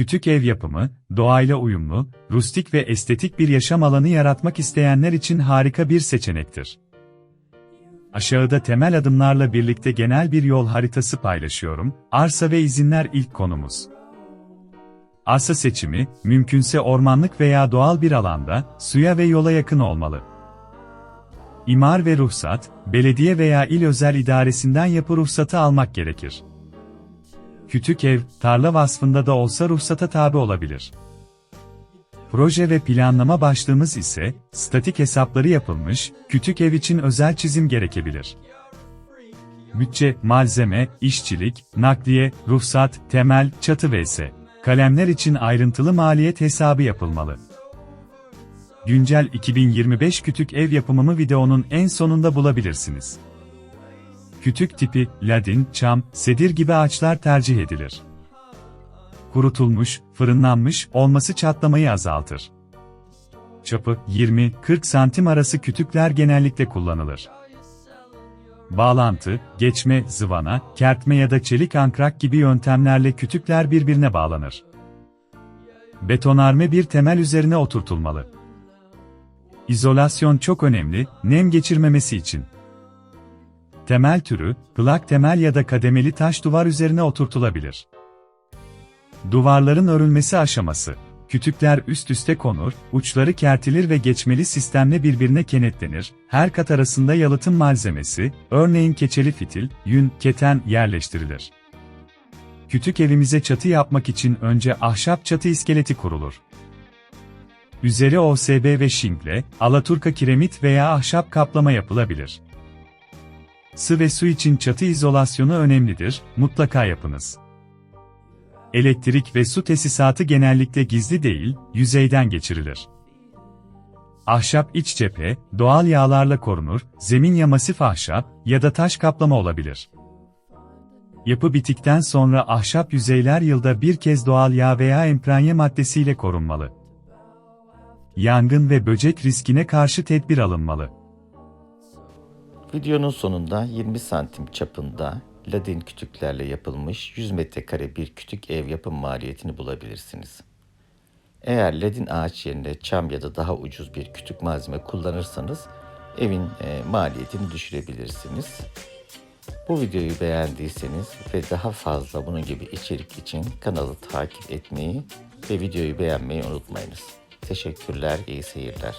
küçük ev yapımı, doğayla uyumlu, rustik ve estetik bir yaşam alanı yaratmak isteyenler için harika bir seçenektir. Aşağıda temel adımlarla birlikte genel bir yol haritası paylaşıyorum. Arsa ve izinler ilk konumuz. Arsa seçimi, mümkünse ormanlık veya doğal bir alanda, suya ve yola yakın olmalı. İmar ve ruhsat, belediye veya il özel idaresinden yapı ruhsatı almak gerekir. Küçük ev, tarla vasfında da olsa ruhsata tabi olabilir. Proje ve planlama başlığımız ise, statik hesapları yapılmış, küçük ev için özel çizim gerekebilir. Bütçe, malzeme, işçilik, nakliye, ruhsat, temel, çatı vs. Kalemler için ayrıntılı maliyet hesabı yapılmalı. Güncel 2025 küçük ev yapımımı videonun en sonunda bulabilirsiniz. Kütük tipi, ladin, çam, sedir gibi ağaçlar tercih edilir. Kurutulmuş, fırınlanmış olması çatlamayı azaltır. Çapı 20-40 santim arası kütükler genellikle kullanılır. Bağlantı, geçme, zıvana, kertme ya da çelik ankrak gibi yöntemlerle kütükler birbirine bağlanır. Betonarme bir temel üzerine oturtulmalı. İzolasyon çok önemli, nem geçirmemesi için. Temel türü, plak temel ya da kademeli taş duvar üzerine oturtulabilir. Duvarların örülmesi aşaması. Kütükler üst üste konur, uçları kertilir ve geçmeli sistemle birbirine kenetlenir. Her kat arasında yalıtım malzemesi, örneğin keçeli fitil, yün, keten yerleştirilir. Kütük evimize çatı yapmak için önce ahşap çatı iskeleti kurulur. Üzeri OSB ve şinkle, alaturka kiremit veya ahşap kaplama yapılabilir. Sı ve su için çatı izolasyonu önemlidir, mutlaka yapınız. Elektrik ve su tesisatı genellikle gizli değil, yüzeyden geçirilir. Ahşap iç cephe, doğal yağlarla korunur, zemin ya masif ahşap ya da taş kaplama olabilir. Yapı bittikten sonra ahşap yüzeyler yılda bir kez doğal yağ veya empranye maddesiyle korunmalı. Yangın ve böcek riskine karşı tedbir alınmalı. Videonun sonunda 20 santim çapında ladin kütüklerle yapılmış 100 metrekare bir kütük ev yapım maliyetini bulabilirsiniz. Eğer ladin ağaç yerine çam ya da daha ucuz bir kütük malzeme kullanırsanız evin e, maliyetini düşürebilirsiniz. Bu videoyu beğendiyseniz ve daha fazla bunun gibi içerik için kanalı takip etmeyi ve videoyu beğenmeyi unutmayınız. Teşekkürler, iyi seyirler.